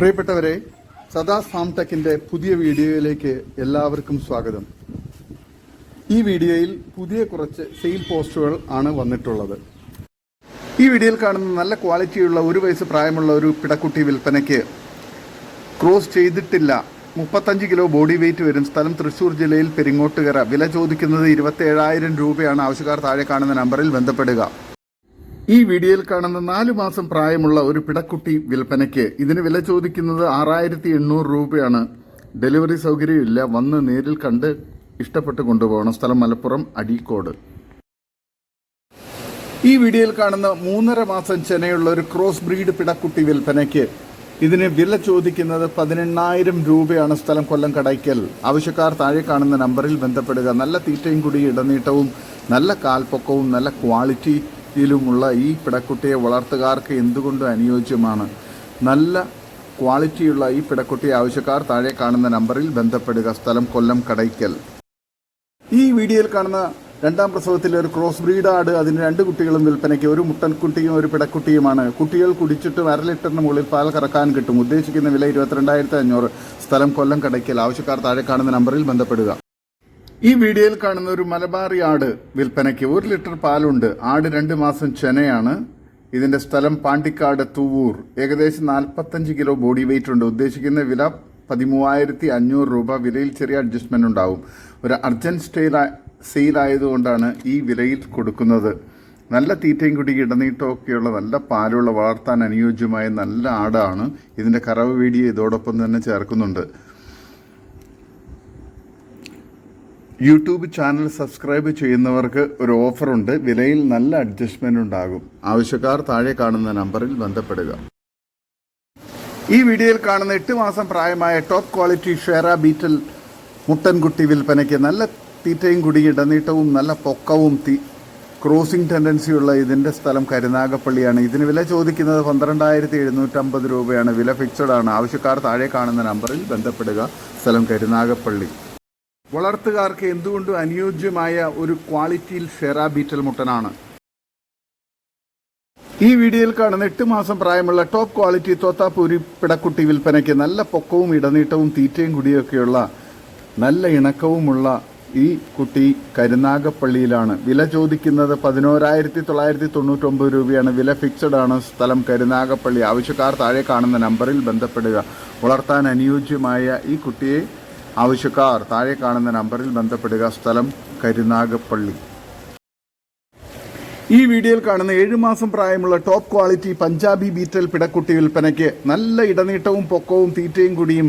പ്രിയപ്പെട്ടവരെ സദാ ഫാം ടെക്കിന്റെ പുതിയ വീഡിയോയിലേക്ക് എല്ലാവർക്കും സ്വാഗതം. ഈ വീഡിയോയിൽ പുതിയ കുറച്ച് സെയിൽ പോസ്റ്റുകൾ ആണ് വന്നിട്ടുള്ളത്. ഈ വീഡിയോയിൽ കാണുന്ന നല്ല ക്വാളിറ്റിയുള്ള ഒരു വയസ്സ് പ്രായമുള്ള ഒരു പിടക്കുട്ടി വിൽപ്പനയ്ക്ക് ക്രോസ് ചെയ്തിട്ടില്ല മുപ്പത്തഞ്ച് കിലോ ബോഡി വെയിറ്റ് വരും. സ്ഥലം തൃശൂർ ജില്ലയിൽ പെരിങ്ങോട്ടുകര. വില ചോദിക്കുന്നത് ഇരുപത്തി ഏഴായിരം രൂപയാണ്. ആവശ്യക്കാർ താഴെ കാണുന്ന നമ്പറിൽ ബന്ധപ്പെടുക. ഈ വീഡിയോയിൽ കാണുന്ന നാലു മാസം പ്രായമുള്ള ഒരു പിടക്കുട്ടി വിൽപ്പനയ്ക്ക് ഇതിന് വില ചോദിക്കുന്നത് ആറായിരത്തി എണ്ണൂറ് രൂപയാണ്. ഡെലിവറി സൗകര്യമില്ല. വന്ന് നേരിൽ കണ്ട് ഇഷ്ടപ്പെട്ട് കൊണ്ടുപോകണം. സ്ഥലം മലപ്പുറം അടീക്കോട്. ഈ വീഡിയോയിൽ കാണുന്ന മൂന്നര മാസം ചെനയുള്ള ഒരു ക്രോസ് ബ്രീഡ് പിടക്കുട്ടി വിൽപ്പനയ്ക്ക് ഇതിന് വില ചോദിക്കുന്നത് പതിനെണ്ണായിരം രൂപയാണ് സ്ഥലം കൊല്ലം കടയ്ക്കൽ. ആവശ്യക്കാർ താഴെ കാണുന്ന നമ്പറിൽ ബന്ധപ്പെടുക. നല്ല തീറ്റയും കൂടി ഇടനീട്ടവും നല്ല കാൽപ്പൊക്കവും നല്ല ക്വാളിറ്റിയിലുമുള്ള ഈ പിടക്കുട്ടിയെ വളർത്തുകാർക്ക് എന്തുകൊണ്ടും അനുയോജ്യമാണ്? നല്ല ക്വാളിറ്റിയുള്ള ഈ പിടക്കുട്ടിയെ ആവശ്യക്കാർ താഴെ കാണുന്ന നമ്പറിൽ ബന്ധപ്പെടുക. സ്ഥലം കൊല്ലം കടയ്ക്കൽ. ഈ വീഡിയോയിൽ കാണുന്ന രണ്ടാം പ്രസവത്തിൽ ഒരു ക്രോസ് ബ്രീഡ് ആട് അതിന് രണ്ട് കുട്ടികളും വിൽപ്പനയ്ക്ക് ഒരു മുട്ടൻകുട്ടിയും ഒരു പിടക്കുട്ടിയുമാണ്. കുട്ടികൾ കുടിച്ചിട്ട് അര ലിറ്ററിന് മുകളിൽ പാൽ കറക്കാൻ കിട്ടും. ഉദ്ദേശിക്കുന്ന വില ഇരുപത്തിരണ്ടായിരത്തി അഞ്ഞൂറ് സ്ഥലം കൊല്ലം കടയ്ക്കൽ. ആവശ്യക്കാർ താഴെ കാണുന്ന നമ്പറിൽ ബന്ധപ്പെടുക. ഈ വീഡിയോയിൽ കാണുന്ന ഒരു മലബാറി ആട് വിൽപ്പനയ്ക്ക് ഒരു ലിറ്റർ പാലുണ്ട്. ആട് രണ്ട് മാസം ചെനയാണ്. ഇതിന്റെ സ്ഥലം പാണ്ടിക്കാട് തൂവൂർ. ഏകദേശം നാൽപ്പത്തഞ്ച് കിലോ ബോഡി വെയിറ്റ് ഉണ്ട്. ഉദ്ദേശിക്കുന്ന വില പതിമൂവായിരത്തി അഞ്ഞൂറ് രൂപ. വിലയിൽ ചെറിയ അഡ്ജസ്റ്റ്മെന്റ് ഉണ്ടാവും. ഒരു അർജന്റ് സ്റ്റൈൽ സെയിൽ ആയതുകൊണ്ടാണ് ഈ വിലയിൽ കൊടുക്കുന്നത്. നല്ല തീറ്റയും കുടി ഇടനീട്ടവും ഒക്കെയുള്ള നല്ല പാലുള്ള വളർത്താൻ അനുയോജ്യമായ നല്ല ആടാണ് ഇതിന്റെ കറവ് വീഡിയോ ഇതോടൊപ്പം തന്നെ ചേർക്കുന്നുണ്ട്. യൂട്യൂബ് ചാനൽ സബ്സ്ക്രൈബ് ചെയ്യുന്നവർക്ക് ഒരു ഓഫറുണ്ട്. വിലയിൽ നല്ല അഡ്ജസ്റ്റ്മെന്റ് ഉണ്ടാകും. ആവശ്യക്കാർ താഴെ കാണുന്ന നമ്പറിൽ ബന്ധപ്പെടുക. ഈ വീഡിയോയിൽ കാണുന്ന എട്ട് മാസം പ്രായമായ ടോപ്പ് ക്വാളിറ്റി ഷെയറ ബീറ്റൽ മുട്ടൻകുട്ടി വിൽപ്പനയ്ക്ക് നല്ല തീറ്റയും കുടി ഇടനീട്ടവും നല്ല പൊക്കവും തീ ക്രോസിംഗ് ടെൻഡൻസിയുള്ള ഇതിന്റെ സ്ഥലം കരുനാഗപ്പള്ളിയാണ്. ഇതിന് വില ചോദിക്കുന്നത് പന്ത്രണ്ടായിരത്തി എഴുന്നൂറ്റമ്പത് രൂപയാണ്. വില ഫിക്സഡ് ആണ്. ആവശ്യക്കാർ താഴെ കാണുന്ന നമ്പറിൽ ബന്ധപ്പെടുക. സ്ഥലം കരുനാഗപ്പള്ളി. വളർത്തുകാർക്ക് എന്തുകൊണ്ടും അനുയോജ്യമായ ഒരു ക്വാളിറ്റിയിൽ ഷെറ ബീറ്റൽ മുട്ടനാണ്? ഈ വീഡിയോയിൽ കാണുന്ന എട്ട് മാസം പ്രായമുള്ള ടോപ്പ് ക്വാളിറ്റി തോത്താപ്പൂരി പിടക്കുട്ടി വിൽപ്പനയ്ക്ക് നല്ല പൊക്കവും ഇടനീട്ടവും തീറ്റയും കുടിയൊക്കെയുള്ള നല്ല ഇണക്കവുമുള്ള ഈ കുട്ടി കരുനാഗപ്പള്ളിയിലാണ്. വില ചോദിക്കുന്നത് പതിനോരായിരത്തി തൊള്ളായിരത്തി തൊണ്ണൂറ്റൊമ്പത് രൂപയാണ്. വില ഫിക്സഡ് ആണ് സ്ഥലം കരുനാഗപ്പള്ളി. ആവശ്യക്കാർ താഴെ കാണുന്ന നമ്പറിൽ ബന്ധപ്പെടുക. വളർത്താൻ അനുയോജ്യമായ ഈ കുട്ടിയെ ആവശ്യക്കാർ താഴെ കാണുന്ന നമ്പറിൽ ബന്ധപ്പെടുക. സ്ഥലം കരുനാഗപ്പള്ളി. ഈ വീഡിയോയിൽ കാണുന്ന ഏഴു മാസം പ്രായമുള്ള ടോപ്പ് ക്വാളിറ്റി പഞ്ചാബി ബീറ്റൽ പിടക്കുട്ടി വിൽപ്പനയ്ക്ക് നല്ല ഇടനീട്ടവും പൊക്കവും തീറ്റയും കുടിയും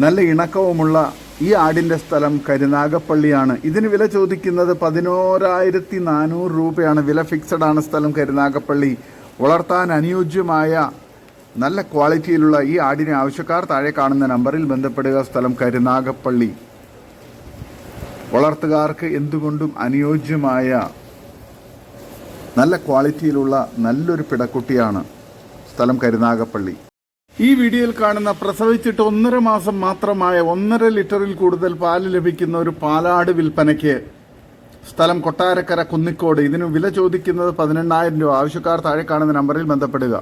നല്ല ഇണക്കവുമുള്ള ഈ ആടിന്റെ സ്ഥലം കരുനാഗപ്പള്ളിയാണ്. ഇതിന് വില ചോദിക്കുന്നത് പതിനോരായിരത്തി നാനൂറ് രൂപയാണ്. വില ഫിക്സഡ് ആണ് സ്ഥലം കരുനാഗപ്പള്ളി. വളർത്താൻ അനുയോജ്യമായ നല്ല ക്വാളിറ്റിയിലുള്ള ഈ ആടിനെ ആവശ്യക്കാർ താഴെ കാണുന്ന നമ്പറിൽ ബന്ധപ്പെടുക. സ്ഥലം കരുനാഗപ്പള്ളി. വളർത്തുകാർക്ക് എന്തുകൊണ്ടും അനുയോജ്യമായ നല്ല ക്വാളിറ്റിയിലുള്ള നല്ലൊരു പിടക്കുട്ടിയാണ് സ്ഥലം കരുനാഗപ്പള്ളി. ഈ വീഡിയോയിൽ കാണുന്ന പ്രസവിച്ചിട്ട് ഒന്നര മാസം മാത്രമായ ഒന്നര ലിറ്ററിൽ കൂടുതൽ പാൽ ലഭിക്കുന്ന ഒരു പാലാട് വിൽപ്പനയ്ക്ക് സ്ഥലം കൊട്ടാരക്കര കുന്നിക്കോട്. ഇതിന് വില ചോദിക്കുന്നത് പതിനെണ്ണായിരം രൂപ. ആവശ്യക്കാർ താഴെ കാണുന്ന നമ്പറിൽ ബന്ധപ്പെടുക.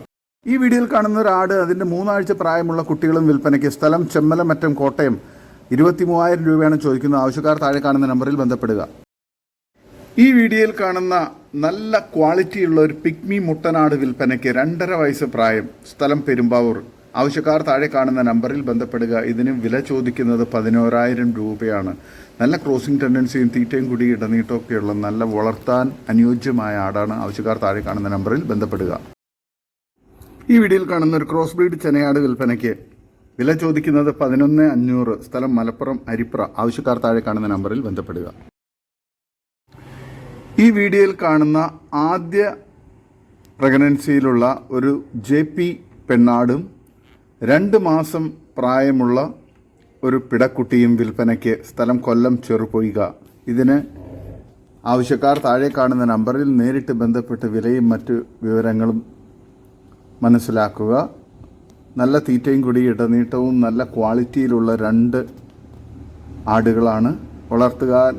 ഈ വീഡിയോയിൽ കാണുന്ന ഒരു ആട് അതിന്റെ മൂന്നാഴ്ച പ്രായമുള്ള കുട്ടികളും വിൽപ്പനയ്ക്ക് സ്ഥലം ചെമ്മലമറ്റം കോട്ടയം. ഇരുപത്തി മൂവായിരം രൂപയാണ് ചോദിക്കുന്നത്. ആവശ്യക്കാർ താഴെ കാണുന്ന നമ്പറിൽ ബന്ധപ്പെടുക. ഈ വീഡിയോയിൽ കാണുന്ന നല്ല ക്വാളിറ്റിയുള്ള ഒരു പിക്മി മുട്ടനാട് വിൽപ്പനയ്ക്ക് രണ്ടര വയസ്സ് പ്രായം. സ്ഥലം പെരുമ്പാവൂർ. ആവശ്യക്കാർ താഴെ കാണുന്ന നമ്പറിൽ ബന്ധപ്പെടുക. ഇതിന് വില ചോദിക്കുന്നത് പതിനോരായിരം രൂപയാണ്. നല്ല ക്രോസിംഗ് ടെൻഡൻസിയും തീറ്റയും കൂടി ഇടനീട്ടമൊക്കെയുള്ള നല്ല വളർത്താൻ അനുയോജ്യമായ ആടാണ് ആവശ്യക്കാർ താഴെ കാണുന്ന നമ്പറിൽ ബന്ധപ്പെടുക. ഈ വീഡിയോയിൽ കാണുന്ന ഒരു ക്രോസ് ബ്രീഡ് ചെനയാട് വിൽപ്പനയ്ക്ക് വില ചോദിക്കുന്നത് പതിനൊന്ന് അഞ്ഞൂറ്. സ്ഥലം മലപ്പുറം അരിപ്ര. ആവശ്യക്കാർ താഴെ കാണുന്ന നമ്പറിൽ ബന്ധപ്പെടുക. ഈ വീഡിയോയിൽ കാണുന്ന ആദ്യ പ്രഗ്നൻസിയിലുള്ള ഒരു ജെ പി പെണ്ണാടും രണ്ട് മാസം പ്രായമുള്ള ഒരു പിടക്കുട്ടിയും വിൽപ്പനയ്ക്ക് സ്ഥലം കൊല്ലം ചെറുപൊയ്ക. ഇതിന് ആവശ്യക്കാർ താഴെ കാണുന്ന നമ്പറിൽ നേരിട്ട് ബന്ധപ്പെട്ട് വിലയും മറ്റു വിവരങ്ങളും മനസ്സിലാക്കുക. നല്ല തീറ്റയും കൂടി ഇടനീട്ടവും നല്ല ക്വാളിറ്റിയിലുള്ള രണ്ട് ആടുകളാണ് വളർത്തുകാൻ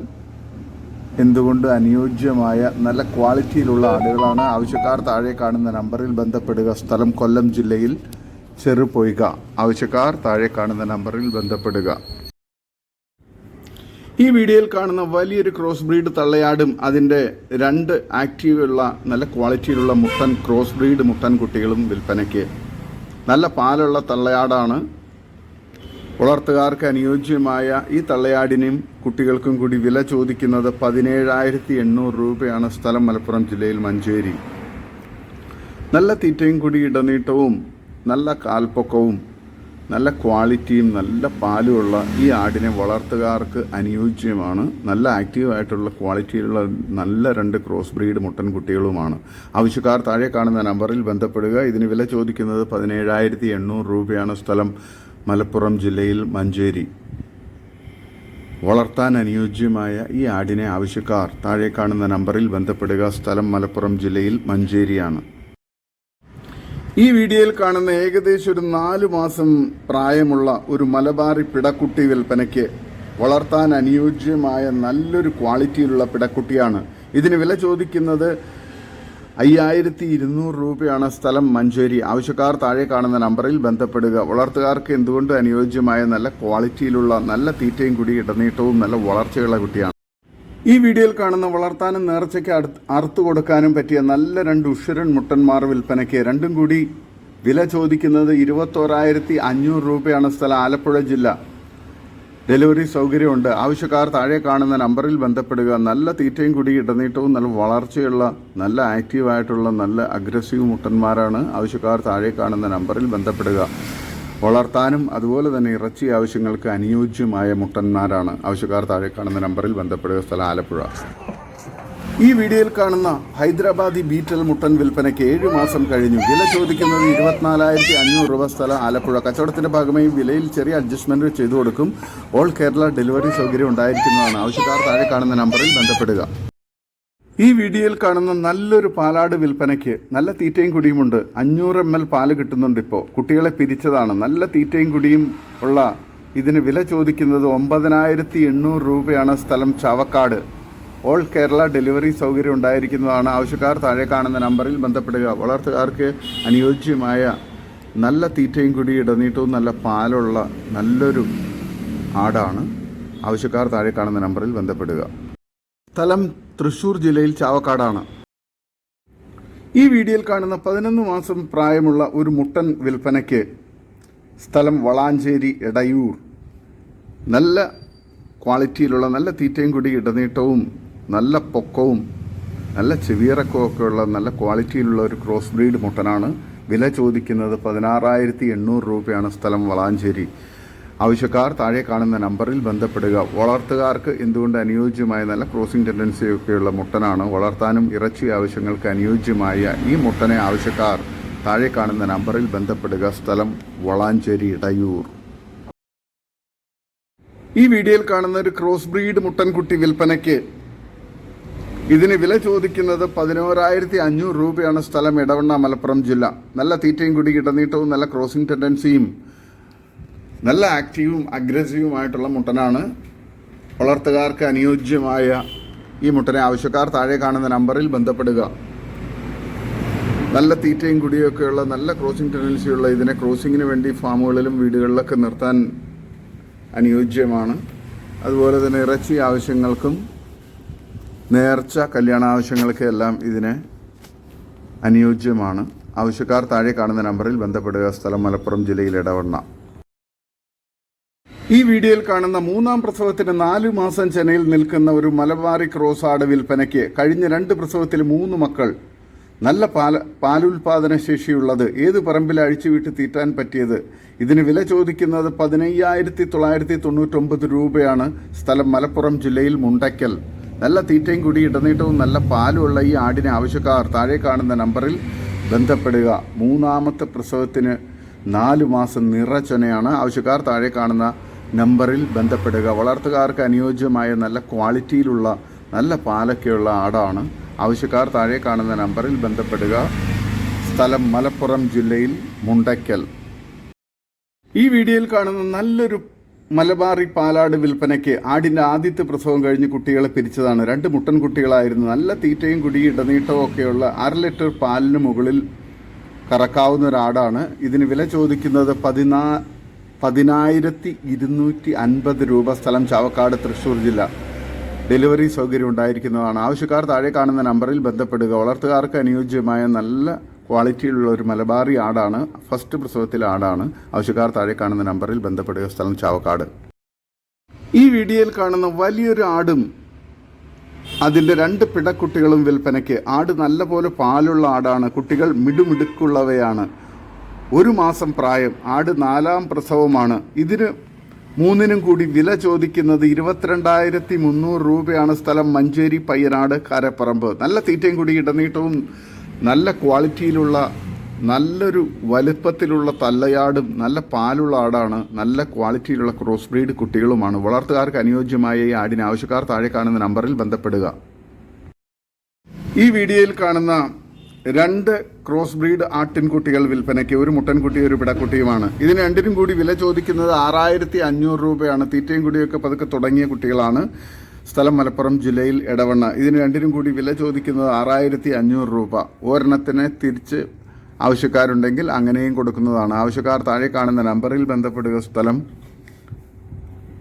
എന്തുകൊണ്ട് അനുയോജ്യമായ നല്ല ക്വാളിറ്റിയിലുള്ള ആടുകളാണ്. ആവശ്യക്കാർ താഴെ കാണുന്ന നമ്പറിൽ ബന്ധപ്പെടുക. സ്ഥലം കൊല്ലം ജില്ലയിൽ ചെറുപൊയ്ക. ആവശ്യക്കാർ താഴെ കാണുന്ന നമ്പറിൽ ബന്ധപ്പെടുക. ഈ വീഡിയോയിൽ കാണുന്ന വലിയൊരു ക്രോസ് ബ്രീഡ് തള്ളയാടും അതിന്റെ രണ്ട് ആക്റ്റീവുള്ള നല്ല ക്വാളിറ്റിയിലുള്ള മുട്ടൻ ക്രോസ് ബ്രീഡ് മുട്ടൻ കുട്ടികളും വിൽപ്പനയ്ക്ക്. നല്ല പാലുള്ള തള്ളയാടാണ്. വളർത്തുകാർക്ക് അനുയോജ്യമായ ഈ തള്ളയാടിനും കുട്ടികൾക്കും കൂടി വില ചോദിക്കുന്നത് പതിനേഴായിരത്തി എണ്ണൂറ് രൂപയാണ് സ്ഥലം മലപ്പുറം ജില്ലയിൽ മഞ്ചേരി. നല്ല തീറ്റയും കൂടി ഇടനീട്ടവും നല്ല കാൽപ്പൊക്കവും നല്ല ക്വാളിറ്റിയും നല്ല പാലുമുള്ള ഈ ആടിനെ വളർത്തുകാർക്ക് അനുയോജ്യമാണ്. നല്ല ആക്റ്റീവായിട്ടുള്ള ക്വാളിറ്റിയിലുള്ള നല്ല രണ്ട് ക്രോസ് ബ്രീഡ് മുട്ടൻ കുട്ടികളുമാണ്. ആവശ്യക്കാർ താഴെ കാണുന്ന നമ്പറിൽ ബന്ധപ്പെടുക. ഇതിന് വില ചോദിക്കുന്നത് പതിനേഴായിരത്തി എണ്ണൂറ് രൂപയാണ് സ്ഥലം. മലപ്പുറം ജില്ലയിൽ മഞ്ചേരി. വളർത്താൻ അനുയോജ്യമായ ഈ ആടിനെ ആവശ്യക്കാർ താഴെ കാണുന്ന നമ്പറിൽ ബന്ധപ്പെടുക. സ്ഥലം മലപ്പുറം ജില്ലയിൽ മഞ്ചേരിയാണ്. ഈ വീഡിയോയിൽ കാണുന്ന ഏകദേശം ഒരു നാലു മാസം പ്രായമുള്ള ഒരു മലബാറി പിടക്കുട്ടി വിൽപ്പനയ്ക്ക് വളർത്താൻ അനുയോജ്യമായ നല്ലൊരു ക്വാളിറ്റിയിലുള്ള പിടക്കുട്ടിയാണ്. ഇതിന് വില ചോദിക്കുന്നത് അയ്യായിരത്തി ഇരുന്നൂറ് രൂപയാണ് സ്ഥലം മഞ്ചേരി. ആവശ്യക്കാർ താഴെ കാണുന്ന നമ്പറിൽ ബന്ധപ്പെടുക. വളർത്തുകാർക്ക് എന്തുകൊണ്ട് അനുയോജ്യമായ നല്ല ക്വാളിറ്റിയിലുള്ള നല്ല തീറ്റയും കൂടി ഇടനീട്ടവും നല്ല വളർച്ചയുള്ള കുട്ടിയാണ്. ഈ വീഡിയോയിൽ കാണുന്ന വളർത്താനും നേർച്ചയ്ക്ക് അറുത്ത് കൊടുക്കാനും പറ്റിയ നല്ല രണ്ട് ഉഷരൻ മുട്ടന്മാർ വിൽപ്പനയ്ക്ക് രണ്ടും കൂടി വില ചോദിക്കുന്നത് ഇരുപത്തോരായിരത്തി അഞ്ഞൂറ് രൂപയാണ് സ്ഥലം ആലപ്പുഴ ജില്ല. ഡെലിവറി സൗകര്യമുണ്ട്. ആവശ്യക്കാർ താഴെ കാണുന്ന നമ്പറിൽ ബന്ധപ്പെടുക. നല്ല തീറ്റയും കൂടി ഇടനീട്ടവും നല്ല വളർച്ചയുള്ള നല്ല ആക്റ്റീവായിട്ടുള്ള നല്ല അഗ്രസീവ് മുട്ടന്മാരാണ്. ആവശ്യക്കാർ താഴെ കാണുന്ന നമ്പറിൽ ബന്ധപ്പെടുക. വളർത്താനും അതുപോലെ തന്നെ ഇറച്ചി ആവശ്യങ്ങൾക്ക് അനുയോജ്യമായ മുട്ടന്മാരാണ്. ആവശ്യക്കാർ താഴെ കാണുന്ന നമ്പറിൽ ബന്ധപ്പെടുക. സ്ഥലം ആലപ്പുഴ. ഈ വീഡിയോയിൽ കാണുന്ന ഹൈദരാബാദി ബീറ്റൽ മുട്ടൻ വിൽപ്പനയ്ക്ക് ഏഴ് മാസം കഴിഞ്ഞു. വില ചോദിക്കുന്നത് ഇരുപത്തിനാലായിരത്തി അഞ്ഞൂറ് രൂപ സ്ഥലം ആലപ്പുഴ. കച്ചവടത്തിന്റെ ഭാഗമായി വിലയിൽ ചെറിയ അഡ്ജസ്റ്റ്മെന്റ് ചെയ്തു കൊടുക്കും. ഓൾ കേരള ഡെലിവറി സൗകര്യം ഉണ്ടായിരിക്കുന്നതാണ്. ആവശ്യക്കാർ താഴെ കാണുന്ന നമ്പറിൽ ബന്ധപ്പെടുക. ഈ വീഡിയോയിൽ കാണുന്ന നല്ലൊരു പാലാട് വിൽപ്പനയ്ക്ക് നല്ല തീറ്റയും കുടിയുമുണ്ട്. അഞ്ഞൂറ് എം എൽ പാൽ കിട്ടുന്നുണ്ട് ഇപ്പോൾ കുട്ടികളെ പിരിച്ചതാണ്. നല്ല തീറ്റയും കുടിയും ഉള്ള ഇതിന് വില ചോദിക്കുന്നത് ഒമ്പതിനായിരത്തി എണ്ണൂറ് രൂപയാണ് സ്ഥലം ചാവക്കാട്. ഓൾ കേരള ഡെലിവറി സൗകര്യം ഉണ്ടായിരിക്കുന്നതാണ്. ആവശ്യക്കാർ താഴെ കാണുന്ന നമ്പറിൽ ബന്ധപ്പെടുക. വളർത്തുകാർക്ക് അനുയോജ്യമായ നല്ല തീറ്റയും കുടി ഇടനീട്ടവും നല്ല പാലുള്ള നല്ലൊരു ആടാണ്. ആവശ്യക്കാർ താഴെ കാണുന്ന നമ്പറിൽ ബന്ധപ്പെടുക. സ്ഥലം തൃശൂർ ജില്ലയിൽ ചാവക്കാടാണ്. ഈ വീഡിയോയിൽ കാണുന്ന പതിനൊന്ന് മാസം പ്രായമുള്ള ഒരു മുട്ടൻ വിൽപ്പനയ്ക്ക് സ്ഥലം വളാഞ്ചേരി എടയൂർ. നല്ല ക്വാളിറ്റിയിലുള്ള നല്ല തീറ്റയും കൂടി ഇടനീട്ടവും നല്ല പൊക്കവും നല്ല ചെവിയിറക്കവും നല്ല ക്വാളിറ്റിയിലുള്ള ഒരു ക്രോസ് ബ്രീഡ് മുട്ടനാണ്. വില ചോദിക്കുന്നത് പതിനാറായിരത്തി എണ്ണൂറ് രൂപയാണ് സ്ഥലം വളാഞ്ചേരി. ആവശ്യക്കാർ താഴെ കാണുന്ന നമ്പറിൽ ബന്ധപ്പെടുക. വളർത്തുകാർക്ക് എന്തുകൊണ്ട് അനുയോജ്യമായ നല്ല ക്രോസിംഗ് ടെൻഡൻസിയൊക്കെയുള്ള മുട്ടനാണ്? വളർത്താനും ഇറച്ചി ആവശ്യങ്ങൾക്ക് അനുയോജ്യമായ ഈ മുട്ടനെ ആവശ്യക്കാർ താഴെ കാണുന്ന നമ്പറിൽ ബന്ധപ്പെടുക. സ്ഥലം വളാഞ്ചേരി ഇടയൂർ. ഈ വീഡിയോയിൽ കാണുന്ന ഒരു ക്രോസ് ബ്രീഡ് മുട്ടൻകുട്ടി വിൽപ്പനയ്ക്ക് ഇതിന് വില ചോദിക്കുന്നത് പതിനോരായിരത്തി അഞ്ഞൂറ് രൂപയാണ് സ്ഥലം ഇടവണ്ണ മലപ്പുറം ജില്ല. നല്ല തീറ്റയും കുടി ഇടനീട്ടവും നല്ല ക്രോസിംഗ് ടെൻഡൻസിയും നല്ല ആക്റ്റീവും അഗ്രസീവുമായിട്ടുള്ള മുട്ടനാണ്. വളർത്തുകാർക്ക് അനുയോജ്യമായ ഈ മുട്ടനെ ആവശ്യക്കാർ താഴെ കാണുന്ന നമ്പറിൽ ബന്ധപ്പെടുക. നല്ല തീറ്റയും കുടിയൊക്കെയുള്ള നല്ല ക്രോസിംഗ് ടെൻഡൻസിയുള്ള ഇതിനെ ക്രോസിങ്ങിന് വേണ്ടി ഫാമുകളിലും വീടുകളിലൊക്കെ നിർത്താൻ അനുയോജ്യമാണ്. അതുപോലെ തന്നെ ഇറച്ചി ആവശ്യങ്ങൾക്കും നേർച്ച കല്യാണ ആവശ്യങ്ങൾക്ക് എല്ലാം ഇതിനെ അനുയോജ്യമാണ്. ആവശ്യക്കാർ താഴെ കാണുന്ന നമ്പറിൽ ബന്ധപ്പെടുക. സ്ഥലം മലപ്പുറം ജില്ലയിൽ ഇടവണ്ണ ഈ വീഡിയോയിൽ കാണുന്ന മൂന്നാം പ്രസവത്തിന് നാലു മാസം ചെന്നൈയിൽ നിൽക്കുന്ന ഒരു മലബാറി ക്രോസ് ആട് വിൽപ്പനയ്ക്ക് കഴിഞ്ഞ രണ്ട് പ്രസവത്തിൽ മൂന്ന് മക്കൾ നല്ല പാല പാലുൽപാദന ശേഷിയുള്ളത്. ഏത് പറമ്പിൽ അഴിച്ചുവിട്ട് തീറ്റാൻ പറ്റിയത്? ഇതിന് വില ചോദിക്കുന്നത് പതിനയ്യായിരത്തി തൊള്ളായിരത്തി തൊണ്ണൂറ്റൊമ്പത് രൂപയാണ്. സ്ഥലം മലപ്പുറം ജില്ലയിൽ മുണ്ടയ്ക്കൽ. നല്ല തീറ്റയും കൂടി ഇടനീട്ടവും നല്ല പാലുമുള്ള ഈ ആടിന് ആവശ്യക്കാർ താഴെ കാണുന്ന നമ്പറിൽ ബന്ധപ്പെടുക. മൂന്നാമത്തെ പ്രസവത്തിന് നാല് മാസം നിറച്ചൊനയാണ് ആവശ്യക്കാർ താഴെ കാണുന്ന നമ്പറിൽ ബന്ധപ്പെടുക. വളർത്തുകാർക്ക് അനുയോജ്യമായ നല്ല ക്വാളിറ്റിയിലുള്ള നല്ല പാലൊക്കെയുള്ള ആടാണ്. ആവശ്യക്കാർ താഴെ കാണുന്ന നമ്പറിൽ ബന്ധപ്പെടുക. സ്ഥലം മലപ്പുറം ജില്ലയിൽ മുണ്ടയ്ക്കൽ. ഈ വീഡിയോയിൽ കാണുന്ന നല്ലൊരു മലബാറി പാലാട് വിൽപ്പനയ്ക്ക് ആടിന്റെ ആദ്യത്തെ പ്രസവം കഴിഞ്ഞ് കുട്ടികളെ പിരിച്ചതാണ്. രണ്ട് മുട്ടൻ കുട്ടികളായിരുന്നു. നല്ല തീറ്റയും കുടിയും ഇടനീട്ടവും ഒക്കെയുള്ള അര ലിറ്റർ പാലിന് മുകളിൽ കറക്കാവുന്ന ഒരാടാണ്. ഇതിന് വില ചോദിക്കുന്നത് പതിനാ പതിനായിരത്തി ഇരുന്നൂറ്റി അൻപത് രൂപ സ്ഥലം ചാവക്കാട് തൃശ്ശൂർ ജില്ല. ഡെലിവറി സൗകര്യം ഉണ്ടായിരിക്കുന്നതാണ്. ആവശ്യക്കാർ താഴെ കാണുന്ന നമ്പറിൽ ബന്ധപ്പെടുക. വളർത്തുകാർക്ക് അനുയോജ്യമായ നല്ല ക്വാളിറ്റിയിലുള്ള ഒരു മലബാറി ആടാണ്. ഫസ്റ്റ് പ്രസവത്തിലെ ആടാണ്. ആവശ്യക്കാർ താഴെ കാണുന്ന നമ്പറിൽ ബന്ധപ്പെടുക. സ്ഥലം ചാവക്കാട്. ഈ വീഡിയോയിൽ കാണുന്ന വലിയൊരു ആടും അതിന്റെ രണ്ട് പിടക്കുട്ടികളും വിൽപ്പനയ്ക്ക്. ആട് നല്ലപോലെ പാലുള്ള ആടാണ്. കുട്ടികൾ മിടുമിടുക്കുള്ളവയാണ്. ഒരു മാസം പ്രായം ആട് നാലാം പ്രസവമാണ്. ഇതിന് മൂന്നിനും കൂടി വില ചോദിക്കുന്നത് ഇരുപത്തിരണ്ടായിരത്തി മുന്നൂറ് രൂപയാണ് സ്ഥലം മഞ്ചേരി പയ്യനാട് കാരപ്പറമ്പ്. നല്ല തീറ്റയും കൂടി ഇടനീട്ടവും നല്ല ക്വാളിറ്റിയിലുള്ള നല്ലൊരു വലുപ്പത്തിലുള്ള തല്ലയാടും നല്ല പാലുള്ള ആടാണ് നല്ല ക്വാളിറ്റിയിലുള്ള ക്രോസ് ബ്രീഡ് കുട്ടികളുമാണ്. വളർത്തുകാർക്ക് അനുയോജ്യമായ ഈ ആടിന് ആവശ്യക്കാർ താഴെ കാണുന്ന നമ്പറിൽ ബന്ധപ്പെടുക. ഈ വീഡിയോയിൽ കാണുന്ന രണ്ട് ക്രോസ് ബ്രീഡ് ആട്ടിൻകുട്ടികൾ വിൽപ്പനയ്ക്ക് ഒരു മുട്ടൻകുട്ടിയും ഒരു പിടക്കുട്ടിയുമാണ്. ഇതിന് രണ്ടിനും കൂടി വില ചോദിക്കുന്നത് ആറായിരത്തി അഞ്ഞൂറ് രൂപയാണ്. തീറ്റയും കുടിയൊക്കെ പതുക്കെ തുടങ്ങിയ കുട്ടികളാണ് സ്ഥലം മലപ്പുറം ജില്ലയിൽ ഇടവണ്ണ ഇതിന് രണ്ടിനും കൂടി വില ചോദിക്കുന്നത് ആറായിരത്തി അഞ്ഞൂറ് രൂപ. ഒരെണ്ണത്തിന് തിരിച്ച് ആവശ്യക്കാരുണ്ടെങ്കിൽ അങ്ങനെയും കൊടുക്കുന്നതാണ്. ആവശ്യക്കാർ താഴെ കാണുന്ന നമ്പറിൽ ബന്ധപ്പെടുക സ്ഥലം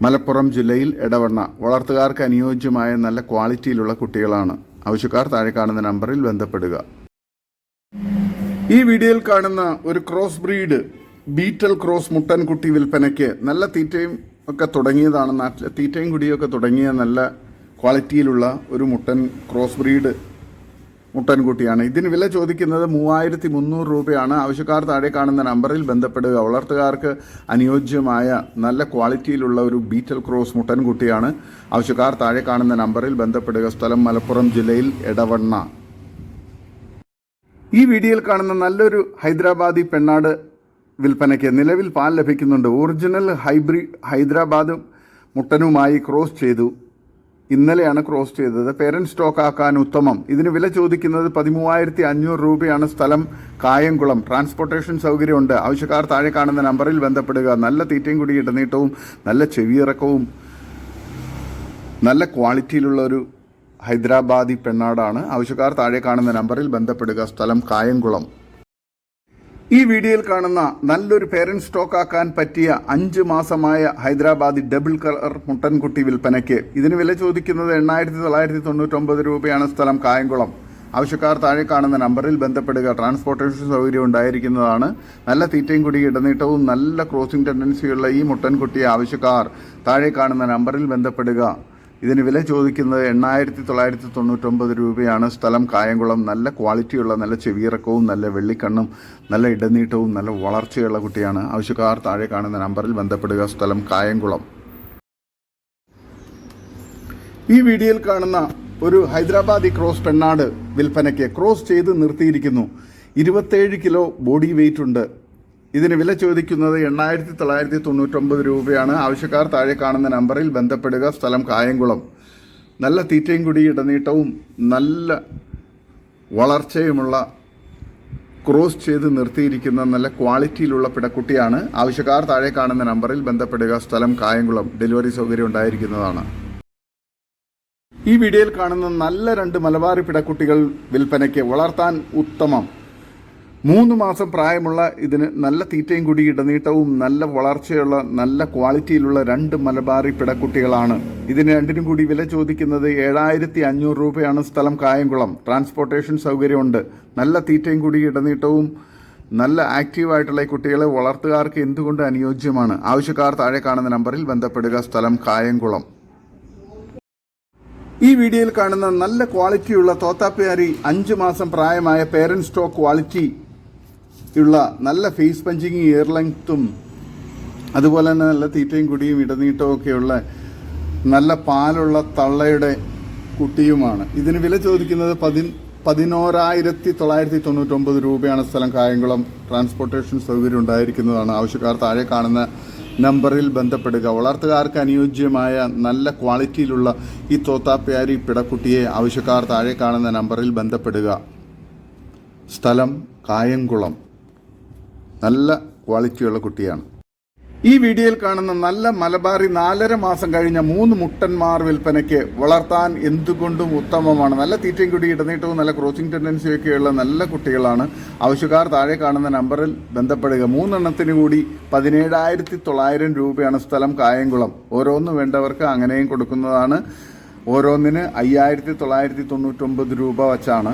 മലപ്പുറം ജില്ലയിൽ ഇടവണ്ണ വളർത്തുകാർക്ക് അനുയോജ്യമായ നല്ല ക്വാളിറ്റിയിലുള്ള കുട്ടികളാണ്. ആവശ്യക്കാർ താഴെ കാണുന്ന നമ്പറിൽ ബന്ധപ്പെടുക. ഈ വീഡിയോയിൽ കാണുന്ന ഒരു ക്രോസ് ബ്രീഡ് ബീറ്റൽ ക്രോസ് മുട്ടൻ കുട്ടി വിൽപ്പനയ്ക്ക് നല്ല തീറ്റയും ഒക്കെ തുടങ്ങിയതാണ് നാട്ടിൽ തീറ്റയും കുടിയൊക്കെ തുടങ്ങിയ നല്ല ക്വാളിറ്റിയിലുള്ള ഒരു മുട്ടൻ ക്രോസ് ബ്രീഡ് മുട്ടൻകുട്ടിയാണ്. ഇതിന് വില ചോദിക്കുന്നത് മൂവായിരത്തി മുന്നൂറ് രൂപയാണ്. ആവശ്യക്കാർ താഴെ കാണുന്ന നമ്പറിൽ ബന്ധപ്പെടുക. വളർത്തുകാർക്ക് അനുയോജ്യമായ നല്ല ക്വാളിറ്റിയിലുള്ള ഒരു ബീറ്റൽ ക്രോസ് മുട്ടൻകുട്ടിയാണ്. ആവശ്യക്കാർ താഴെ കാണുന്ന നമ്പറിൽ ബന്ധപ്പെടുക. സ്ഥലം മലപ്പുറം ജില്ലയിൽ എടവണ്ണ. ഈ വീഡിയോയിൽ കാണുന്ന നല്ലൊരു ഹൈദരാബാദി പെണ്ണാട് വിൽപ്പനയ്ക്ക് നിലവിൽ പാൽ ലഭിക്കുന്നുണ്ട്. ഒറിജിനൽ ഹൈബ്രിഡ് ഹൈദരാബാദ് മുട്ടനുമായി ക്രോസ് ചെയ്തു. ഇന്നലെയാണ് ക്രോസ് ചെയ്തത്. പേരന്റ് സ്റ്റോക്ക് ആക്കാൻ ഉത്തമം. ഇതിന് വില ചോദിക്കുന്നത് പതിമൂവായിരത്തി അഞ്ഞൂറ് രൂപയാണ്. സ്ഥലം കായംകുളം. ട്രാൻസ്പോർട്ടേഷൻ സൗകര്യമുണ്ട്. ആവശ്യക്കാർ താഴെ കാണുന്ന നമ്പറിൽ ബന്ധപ്പെടുക. നല്ല തീറ്റയും കൂടി ഇടനീട്ടവും നല്ല ചെവിയിറക്കവും നല്ല ക്വാളിറ്റിയിലുള്ള ഒരു ഹൈദരാബാദി പെണ്ണാടാണ്. ആവശ്യക്കാർ താഴെ കാണുന്ന നമ്പറിൽ ബന്ധപ്പെടുക. സ്ഥലം കായംകുളം. ഈ വീഡിയോയിൽ കാണുന്ന നല്ലൊരു പേരന്റ് സ്റ്റോക്ക് ആക്കാൻ പറ്റിയ അഞ്ച് മാസമായ ഹൈദരാബാദി ഡബിൾ കളർ മുട്ടൻകുട്ടി വിൽപ്പനയ്ക്ക് ഇതിന് വില ചോദിക്കുന്നത് എണ്ണായിരത്തി തൊള്ളായിരത്തി തൊണ്ണൂറ്റൊമ്പത് രൂപയാണ് സ്ഥലം കായംകുളം. ആവശ്യക്കാർ താഴെ കാണുന്ന നമ്പറിൽ ബന്ധപ്പെടുക. ട്രാൻസ്പോർട്ടേഷൻ സൗകര്യം ഉണ്ടായിരിക്കുന്നതാണ്. നല്ല തീറ്റയും കുടി ഇടനീട്ടവും നല്ല ക്രോസിംഗ് ടെൻഡൻസിയുള്ള ഈ മുട്ടൻകുട്ടിയെ ആവശ്യക്കാർ താഴെ കാണുന്ന നമ്പറിൽ ബന്ധപ്പെടുക. ഇതിന് വില ചോദിക്കുന്നത് എണ്ണായിരത്തി തൊള്ളായിരത്തി തൊണ്ണൂറ്റൊമ്പത് രൂപയാണ്. സ്ഥലം കായംകുളം. നല്ല ക്വാളിറ്റിയുള്ള നല്ല ചെവിയിറക്കവും നല്ല വെള്ളിക്കണ്ണും നല്ല ഇടനീട്ടവും നല്ല വളർച്ചയുള്ള കുട്ടിയാണ്. ആവശ്യക്കാർ താഴെ കാണുന്ന നമ്പറിൽ ബന്ധപ്പെടുക. സ്ഥലം കായംകുളം. ഈ വീഡിയോയിൽ കാണുന്ന ഒരു ഹൈദരാബാദി ക്രോസ് പെണ്ണാട് വിൽപ്പനയ്ക്ക് ക്രോസ് ചെയ്ത് നിർത്തിയിരിക്കുന്നു. ഇരുപത്തേഴ് കിലോ ബോഡി വെയിറ്റ് ഉണ്ട്. ഇതിന് വില ചോദിക്കുന്നത് എണ്ണായിരത്തി തൊള്ളായിരത്തി തൊണ്ണൂറ്റൊമ്പത് രൂപയാണ്. ആവശ്യക്കാർ താഴെ കാണുന്ന നമ്പറിൽ ബന്ധപ്പെടുക. സ്ഥലം കായംകുളം. നല്ല തീറ്റയും കുടി ഇടനീട്ടവും നല്ല വളർച്ചയുമുള്ള ക്രോസ് ചെയ്ത് നിർത്തിയിരിക്കുന്ന നല്ല ക്വാളിറ്റിയിലുള്ള പിടക്കുട്ടിയാണ്. ആവശ്യക്കാർ താഴെ കാണുന്ന നമ്പറിൽ ബന്ധപ്പെടുക. സ്ഥലം കായംകുളം. ഡെലിവറി സൗകര്യം ഉണ്ടായിരിക്കുന്നതാണ്. ഈ വീഡിയോയിൽ കാണുന്ന നല്ല രണ്ട് മലബാറി പിടക്കുട്ടികൾ വിൽപ്പനയ്ക്ക് വളർത്താൻ ഉത്തമം. മൂന്ന് മാസം പ്രായമുള്ള ഇതിന് നല്ല തീറ്റയും കൂടി ഇടനീട്ടവും നല്ല വളർച്ചയുള്ള നല്ല ക്വാളിറ്റിയിലുള്ള രണ്ട് മലബാറി പിടക്കുട്ടികളാണ്. ഇതിന് രണ്ടിനും കൂടി വില ചോദിക്കുന്നത് ഏഴായിരത്തി അഞ്ഞൂറ് രൂപയാണ് സ്ഥലം കായംകുളം. ട്രാൻസ്പോർട്ടേഷൻ സൗകര്യമുണ്ട്. നല്ല തീറ്റയും കൂടി ഇടനീട്ടവും നല്ല ആക്റ്റീവായിട്ടുള്ള കുട്ടികളെ വളർത്തുകാർക്ക് എന്തുകൊണ്ട് അനുയോജ്യമാണ്? ആവശ്യക്കാർ താഴെ കാണുന്ന നമ്പറിൽ ബന്ധപ്പെടുക. സ്ഥലം കായംകുളം. ഈ വീഡിയോയിൽ കാണുന്ന നല്ല ക്വാളിറ്റിയുള്ള തോത്താപ്പിയാരി അഞ്ച് മാസം പ്രായമായ പേരന്റ് സ്റ്റോക്ക് ക്വാളിറ്റി ഉള്ള നല്ല ഫേസ് പഞ്ചിങ് ഇയർ ലെങ്ത്തും അതുപോലെ തന്നെ നല്ല തീറ്റയും കുടിയും ഇടനീട്ടവും ഒക്കെയുള്ള നല്ല പാലുള്ള തള്ളയുടെ കുട്ടിയുമാണ്. ഇതിന് വില ചോദിക്കുന്നത് പതി പതിനോരായിരത്തി തൊള്ളായിരത്തി തൊണ്ണൂറ്റൊമ്പത് രൂപയാണ് സ്ഥലം. കായംകുളം ട്രാൻസ്പോർട്ടേഷൻ സൗകര്യം ഉണ്ടായിരിക്കുന്നതാണ്. ആവശ്യക്കാർ താഴെ കാണുന്ന നമ്പറിൽ ബന്ധപ്പെടുക. വളർത്തുകാർക്ക് അനുയോജ്യമായ നല്ല ക്വാളിറ്റിയിലുള്ള ഈ തോത്താപ്യാരി പിടക്കുട്ടിയെ ആവശ്യക്കാർ താഴെ കാണുന്ന നമ്പറിൽ ബന്ധപ്പെടുക. സ്ഥലം കായംകുളം. നല്ല ക്വാളിറ്റിയുള്ള കുട്ടിയാണ്. ഈ വീഡിയോയിൽ കാണുന്ന നല്ല മലബാറി നാലര മാസം കഴിഞ്ഞ മൂന്ന് മുട്ടന്മാർ വിൽപ്പനയ്ക്ക് വളർത്താൻ എന്തുകൊണ്ടും ഉത്തമമാണ്. നല്ല തീറ്റയും കുടി ഇടനീട്ടവും നല്ല ക്രോസിംഗ് ടെൻഡൻസിയൊക്കെയുള്ള നല്ല കുട്ടികളാണ്. ആവശ്യക്കാർ താഴെ കാണുന്ന നമ്പറിൽ ബന്ധപ്പെടുക. മൂന്നെണ്ണത്തിന് കൂടി പതിനേഴായിരത്തി തൊള്ളായിരം രൂപയാണ് സ്ഥലം കായംകുളം. ഓരോന്ന് വേണ്ടവർക്ക് അങ്ങനെയും കൊടുക്കുന്നതാണ്. ഓരോന്നിന് അയ്യായിരത്തി തൊള്ളായിരത്തി തൊണ്ണൂറ്റൊമ്പത് രൂപ വച്ചാണ്.